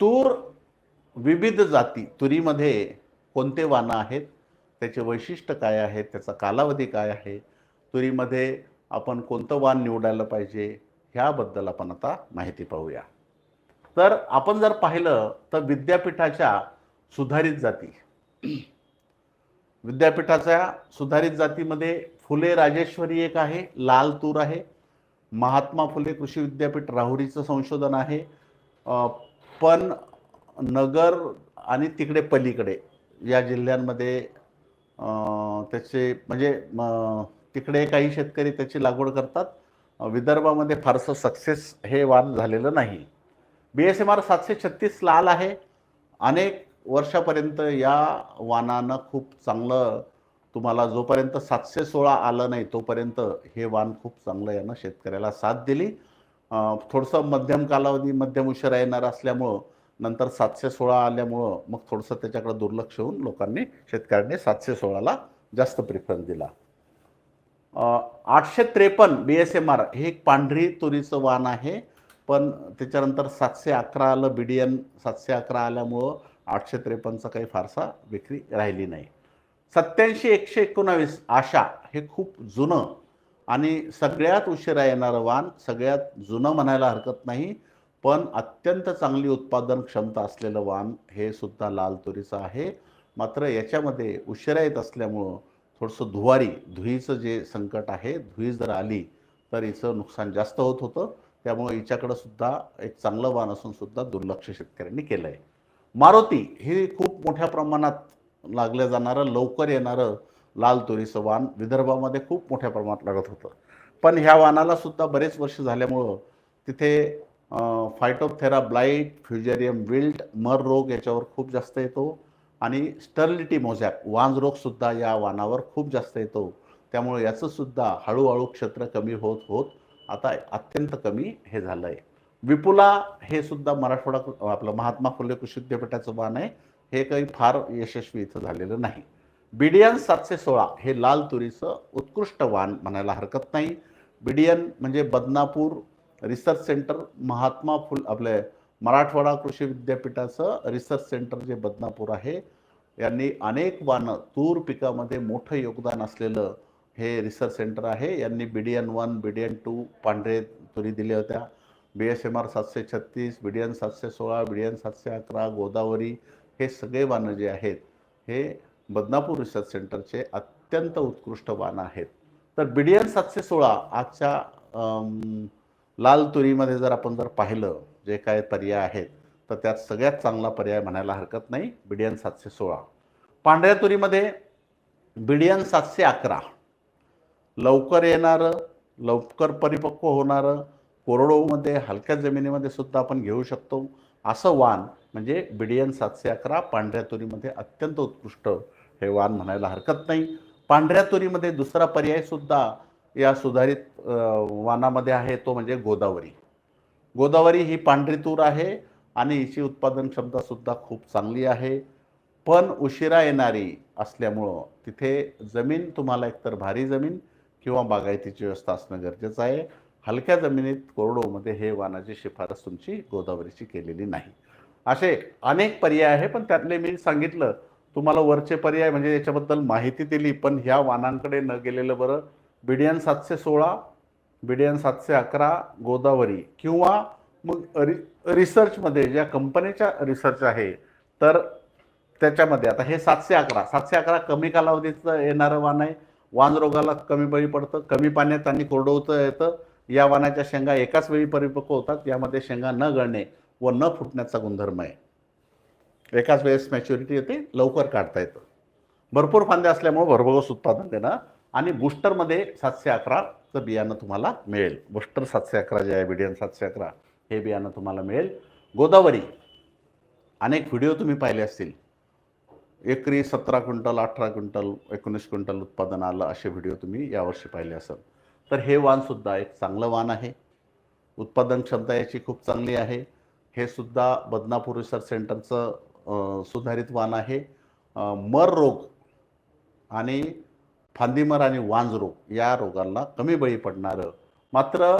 तूर विविध जाती. तुरीमध्ये कोणते वाणं आहेत? त्याचे वैशिष्ट्य काय आहे त्याचा कालावधी काय आहे? तुरीमध्ये आपण कोणतं वाण निवडायला पाहिजे? ह्याबद्दल आपण आता माहिती पाहूया. तर आपण जर पाहिलं तर विद्यापीठाच्या सुधारित जाती. विद्यापीठाच्या सुधारित जातीमध्ये फुले राजेश्वरी एक आहे लाल तूर आहे महात्मा फुले कृषी विद्यापीठ राहुरीचं संशोधन आहे पण नगर आणि तिकडे पलीकडे या जिल्ह्यांमध्ये त्याचे म्हणजे तिकडे काही शेतकरी त्याची लागवड करतात. विदर्भामध्ये फारसं सक्सेस हे वाण झालेलं नाही. बी एस एम आर सातशे छत्तीस लाल आहे. अनेक वर्षापर्यंत या वानानं खूप चांगलं तुम्हाला जोपर्यंत सातशे सोळा आलं नाही तोपर्यंत हे वाण खूप चांगलं यानं शेतकऱ्याला साथ दिली. थोडंसं मध्यम कालावधी मध्यम उशिरा येणार असल्यामुळं नंतर सातशे सोळा आल्यामुळं मग थोडंसं त्याच्याकडे दुर्लक्ष होऊन लोकांनी शेतकऱ्यांनी सातशे सोळाला जास्त प्रिफरन्स दिला. आठशे त्रेपन्न बी एस एम आर हे एक पांढरी तुरीचं वाण आहे पण त्याच्यानंतर सातशे अकरा आलं बी डी एन सातशे अकरा आल्यामुळं आठशे त्रेपन्नचा काही फारसा विक्री राहिली नाही. सत्याऐंशी एकशे एकोणावीस आशा हे खूप जुनं आणि सगळ्यात उशिरा येणारं वाण सगळ्यात जुनं म्हणायला हरकत नाही पण अत्यंत चांगली उत्पादन क्षमता असलेलं वाण हे सुद्धा लाल तुरीचं आहे. मात्र याच्यामध्ये उशिरा येत असल्यामुळं थोडंसं धुवारी धुईचं जे संकट आहे धुई जर आली तर हिचं नुकसान जास्त होत होतं. त्यामुळे हिच्याकडं सुद्धा एक चांगलं वाण असून सुद्धा दुर्लक्ष शेतकऱ्यांनी केलं आहे मारुती हे खूप मोठ्या प्रमाणात लागलं जाणारं लवकर येणारं लाल तुरीचं वाण विदर्भामध्ये खूप मोठ्या प्रमाणात लागत होतं. पण ह्या वाणाला सुद्धा बरेच वर्ष झाल्यामुळं तिथे फायटोथेरा ब्लाईट फ्युजेरियम विल्ट मर रोग याच्यावर खूप जास्त येतो आणि स्टर्लिटी मोझॅक वांज रोगसुद्धा या वाणावर खूप जास्त येतो. त्यामुळे याचंसुद्धा हळूहळू क्षेत्र कमी होत होत आता अत्यंत कमी हे झालं आहे विपुला हे सुद्धा मराठवाडा आपलं महात्मा फुले कृषी विद्यापीठाचं वाण आहे. हे काही फार यशस्वी इथं झालेलं नाही. बिडियन सातशे सोळा हे लाल तुरीचं उत्कृष्ट वाण म्हणायला हरकत नाही. बिडियन म्हणजे बदनापूर रिसर्च सेंटर महात्मा फुल आपले मराठवाडा कृषी विद्यापीठाचं रिसर्च सेंटर जे बदनापूर आहे यांनी अनेक वाणं तूर पिकामध्ये मोठं योगदान असलेलं हे रिसर्च सेंटर आहे. यांनी बिडियन वन बिडियन टू पांढरे तुरी दिल्या होत्या. बी एस एम आर सातशे छत्तीस बिडियन सातशे सोळा बिडियन सातशे अकरा गोदावरी हे सगळे वाणं जे आहेत हे बदनापूर रिसर्च सेंटरचे अत्यंत उत्कृष्ट वाणं आहेत. तर बिडियन सातशे सोळा आजच्या लाल तुरीमध्ये जर आपण जर पाहिलं जे काय पर्याय आहेत तर त्यात सगळ्यात चांगला पर्याय म्हणायला हरकत नाही बिडियन सातशे सोळा. पांढऱ्या तुरीमध्ये बिडियन सातशे अकरा. लवकर येणारं लवकर परिपक्व होणारं कोरडोमध्ये हलक्या जमिनीमध्ये सुद्धा आपण घेऊ शकतो. असं वाण म्हणजे बिडियन सातशे अकरा पांढऱ्या तुरीमध्ये अत्यंत उत्कृष्ट हे वाण म्हणायला हरकत नाही. पांढऱ्या तुरीमध्ये दुसरा पर्याय सुद्धा या सुधारित वानामध्ये आहे तो म्हणजे गोदावरी. गोदावरी ही पांढरी तूर आहे आणि हिची उत्पादन क्षमता सुद्धा खूप चांगली आहे. पण उशिरा येणारी असल्यामुळं तिथे जमीन तुम्हाला एकतर भारी जमीन किंवा बागायतीची व्यवस्था असणं गरजेचं आहे. हलक्या जमिनीत कोरडोमध्ये हे वानाची शिफारस तुमची गोदावरीची केलेली नाही. असे अनेक पर्याय आहे पण त्यातले मी सांगितलं तुम्हाला वरचे पर्याय म्हणजे याच्याबद्दल माहिती दिली पण ह्या वाहनांकडे न गेलेलं बरं. बिडियन सातशे सोळा बिडियन सातशे अकरा गोदावरी किंवा मग रि रिसर्चमध्ये ज्या कंपनीच्या रिसर्च आहे तर त्याच्यामध्ये आता हे सातशे अकरा सातशे अकरा कमी कालावधीचं येणारं वाण आहे. वाण रोगाला कमी बळी पडतं कमी पाण्यात आणि कोरडवतं येतं. या वाणाच्या शेंगा एकाच वेळी परिपक्व होतात यामध्ये शेंगा न गळणे व न फुटण्याचा गुणधर्म आहे. एकाच वेळेस मॅच्युरिटी येते लवकर काढता येतं. भरपूर फांद्या असल्यामुळे भरभरोस उत्पादन देणं आणि बूस्टरमध्ये सातशे अकराचं बियाणं तुम्हाला मिळेल. बूस्टर सातशे अकरा जे आहे बिडियन सातशे अकरा हे बियाणं तुम्हाला मिळेल. गोदावरी अनेक व्हिडिओ तुम्ही पाहिले असतील. एकरी सतरा क्विंटल अठरा क्विंटल एकोणीस क्विंटल उत्पादन आलं असे व्हिडिओ तुम्ही यावर्षी पाहिले असाल. तर हे वाणसुद्धा एक चांगलं वाण आहे. उत्पादन क्षमता याची खूप चांगली आहे. हे सुद्धा बदनापूर रिसर्च सेंटरचं सुधारित वाण आहे. मर रोग आणि फांदीमर आणि वांज रोग या रोगांना कमी बळी पडणारं. मात्र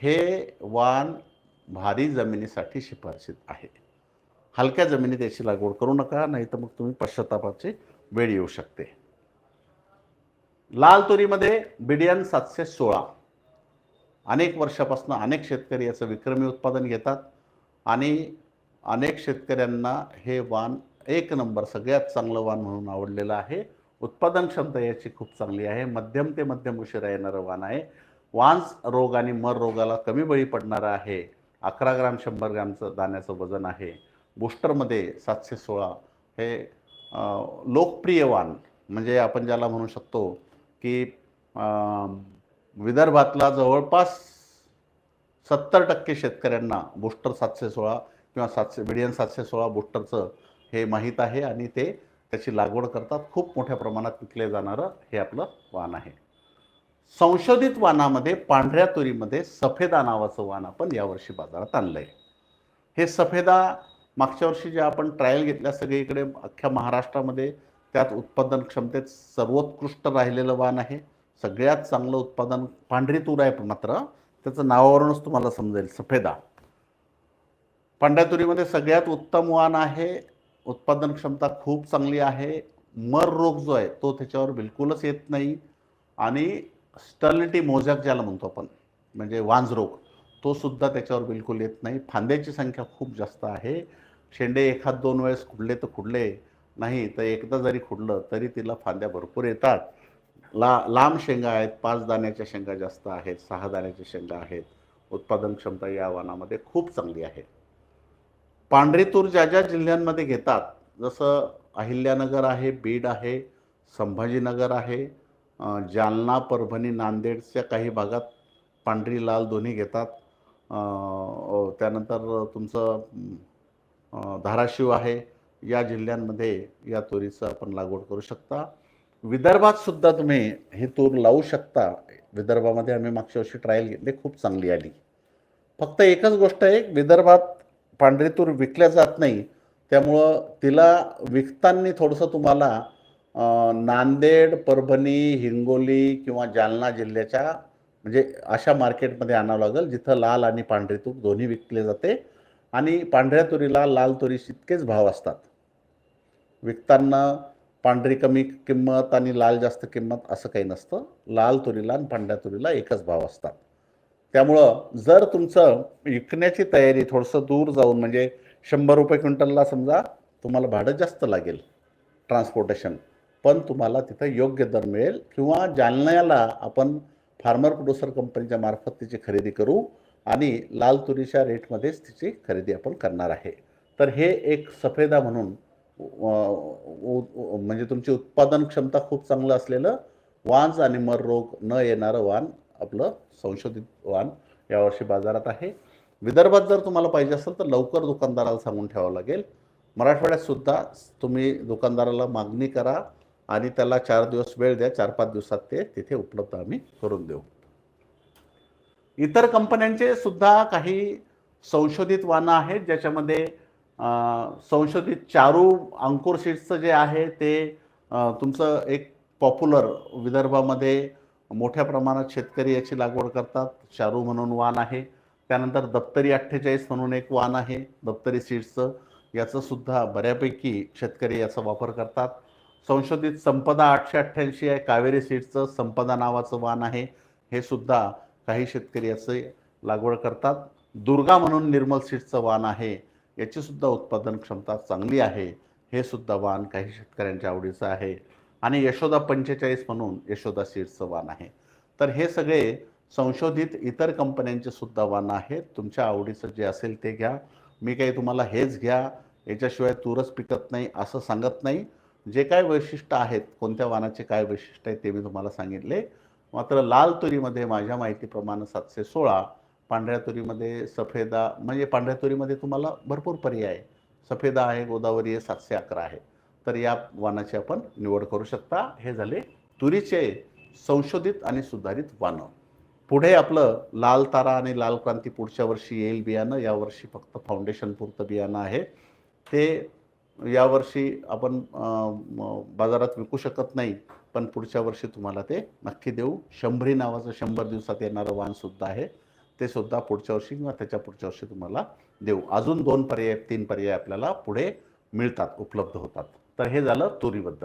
हे वाण भारी जमिनीसाठी शिफारशीत आहे. हलक्या जमिनीत याची लागवड करू नका नाही तर मग तुम्ही पश्चातापाची वेळ येऊ शकते. लाल तुरीमध्ये बिडियन सातशे सोळा. अनेक वर्षापासून अनेक शेतकरी याचं विक्रमी उत्पादन घेतात आणि अनेक शेतकऱ्यांना हे वाण एक नंबर सगळ्यात चांगलं वाण म्हणून आवडलेलं आहे. उत्पादन क्षमता याची खूप चांगली आहे. मध्यम ते मध्यम उशिरा येणारं वाण आहे. वांस रोग आणि मर रोगाला कमी बळी पडणारं आहे. अकरा ग्राम शंभर ग्रामचं दाण्याचं वजन आहे. बुस्टरमध्ये सातशे सोळा हे लोकप्रिय वाण. म्हणजे आपण ज्याला म्हणू शकतो की विदर्भातला जवळपास सत्तर टक्के शेतकऱ्यांना बुस्टर सातशे सोळा किंवा सातशे मिडियन सातशे सोळा बुस्टरचं हे माहीत आहे आणि ते त्याची लागवड करतात. खूप मोठ्या प्रमाणात विकले जाणारं हे आपलं वाण आहे. संशोधित वाणामध्ये पांढऱ्या तुरीमध्ये सफेदा नावाचं वाण आपण यावर्षी बाजारात आणलं आहे हे सफेदा मागच्या वर्षी जे आपण ट्रायल घेतल्या सगळीकडे अख्ख्या महाराष्ट्रामध्ये त्यात उत्पादन क्षमतेत सर्वोत्कृष्ट राहिलेलं वाण आहे. सगळ्यात चांगलं उत्पादन पांढरी तूर आहे मात्र त्याचं नावावरूनच तुम्हाला समजेल सफेदा. पंढरतुरीमध्ये सगळ्यात उत्तम वाण आहे उत्पादन क्षमता खूप चांगली आहे. मर रोग जो आहे तो त्याच्यावर बिलकुलच येत नाही. आणि स्टर्निटी मोजॅक ज्याला म्हणतो आपण म्हणजे वांज रोग तो सुद्धा त्याच्यावर बिलकुल येत नाही. फांद्याची संख्या खूप जास्त आहे. शेंडे एखाद दोन वेळेस खुडले तर खुडले नाही तर एकदा जरी खुडलं तरी तिला फांद्या भरपूर येतात. ला लांब शेंगा आहेत पाच दाण्याच्या शेंगा जास्त आहेत सहा दाण्याच्या शेंगा आहेत. उत्पादन क्षमता या वाणामध्ये खूप चांगली आहे. पांढरी तूर ज्या ज्या जिल्ह्यांमध्ये घेतात जसं अहिल्यानगर आहे बीड आहे संभाजीनगर आहे जालना परभणी नांदेडच्या काही भागात पांढरी लाल दोन्ही घेतात. त्यानंतर तुमचं धाराशिव आहे या जिल्ह्यांमध्ये या तुरीचं आपण लागवड करू शकता. विदर्भात सुद्धा तुम्ही ही तूर लावू शकता. विदर्भामध्ये आम्ही मागच्या वर्षी ट्रायल घेतली खूप चांगली आली. फक्त एकच गोष्ट आहे विदर्भात पांढरी तूर विकल्या जात नाही त्यामुळं तिला विकताना थोडंसं तुम्हाला नांदेड परभणी हिंगोली किंवा जालना जिल्ह्याच्या म्हणजे अशा मार्केटमध्ये आणावं लागेल जिथं लाल आणि पांढरी तूर दोन्ही विकले जाते आणि पांढऱ्या तुरीला लाल तुरी इतकेच भाव असतात. विकताना पांढरी कमी किंमत आणि लाल जास्त किंमत असं काही नसतं. लाल तुरीला आणि पांढऱ्या तुरीला एकच भाव असतात. त्यामुळं जर तुमचं विकण्याची तयारी थोडंसं दूर जाऊन म्हणजे शंभर रुपये क्विंटलला समजा तुम्हाला भाडं जास्त लागेल ट्रान्सपोर्टेशन पण तुम्हाला तिथं योग्य दर मिळेल किंवा जालन्याला आपण फार्मर प्रोड्युसर कंपनीच्या मार्फत तिची खरेदी करू आणि लाल तुरीच्या रेटमध्येच तिची खरेदी आपण करणार आहे. तर हे एक सफेदा म्हणून म्हणजे तुमची उत्पादन क्षमता खूप चांगलं असलेलं वांज आणि मर रोग न येणारं वाण आपलं संशोधित वाण यावर्षी बाजारात आहे. विदर्भात जर तुम्हाला पाहिजे असेल तर लवकर दुकानदाराला सांगून ठेवावं लागेल. मराठवाड्यात सुद्धा तुम्ही दुकानदाराला मागणी करा आणि त्याला चार दिवस वेळ द्या चार पाच दिवसात ते तिथे उपलब्ध आम्ही करून देऊ. इतर कंपन्यांचे सुद्धा काही संशोधित वाहनं आहेत ज्याच्यामध्ये संशोधित चारू अंकुर सीड्सचं जे आहे ते तुमचं एक पॉप्युलर विदर्भामध्ये मोठ्या प्रमाणात शेतकरी याची लागवड करतात. चारू म्हणून वाण आहे. त्यानंतर दप्तरी अठ्ठेचाळीस म्हणून एक वाण आहे. दप्तरी सीड्सचं. याचंसुद्धा बऱ्यापैकी शेतकरी याचा वापर करतात. संशोधित संपदा आठशे अठ्ठ्याऐंशी आहे. कावेरी सीड्सचं संपदा नावाचं वाण आहे. हे सुद्धा काही शेतकरी याचे लागवड करतात. दुर्गा म्हणून निर्मल सीड्सचं वाण आहे. याची सुद्धा उत्पादन क्षमता चांगली आहे. हे सुद्धा वाण काही शेतकऱ्यांच्या आवडीचं आहे. आणि यशोदा पंचेचाळीस म्हणून यशोदा सीड्सचं वाण आहे. तर हे सगळे संशोधित इतर कंपन्यांचे सुद्धा वाण आहेत. तुमच्या आवडीचं जे असेल ते घ्या. मी काही तुम्हाला हेच घ्या. याच्याशिवाय तूरच पिकत नाही असं सांगत नाही. जे काय वैशिष्ट्य आहेत कोणत्या वाणाचे काय वैशिष्ट्य आहे ते मी तुम्हाला सांगितले. मात्र लाल तुरीमध्ये माझ्या माहितीप्रमाणे सातशे सोळा पांढऱ्या तुरीमध्ये सफेदा म्हणजे पांढऱ्या तुरीमध्ये तुम्हाला भरपूर पर्याय आहे. सफेदा आहे गोदावरी आहे सातशे अकरा आहे. तर या वाणाची आपण निवड करू शकता. हे झाले तुरीचे संशोधित आणि सुधारित वाणं. पुढे आपलं लाल तारा आणि लाल क्रांती पुढच्या वर्षी येईल बियाणं. यावर्षी फक्त फाउंडेशन पुरतं बियाणं आहे. ते यावर्षी आपण बाजारात विकू शकत नाही पण पुढच्या वर्षी तुम्हाला ते नक्की देऊ. शंभरी नावाचं शंभर दिवसात येणारं वाणसुद्धा आहे. ते सुद्धा पुढच्या वर्षी किंवा त्याच्या पुढच्या वर्षी तुम्हाला देऊ. अजून दोन पर्याय तीन पर्याय आपल्याला पुढे मिळतात उपलब्ध होतात. तर हे झालं तुरीबद्दल.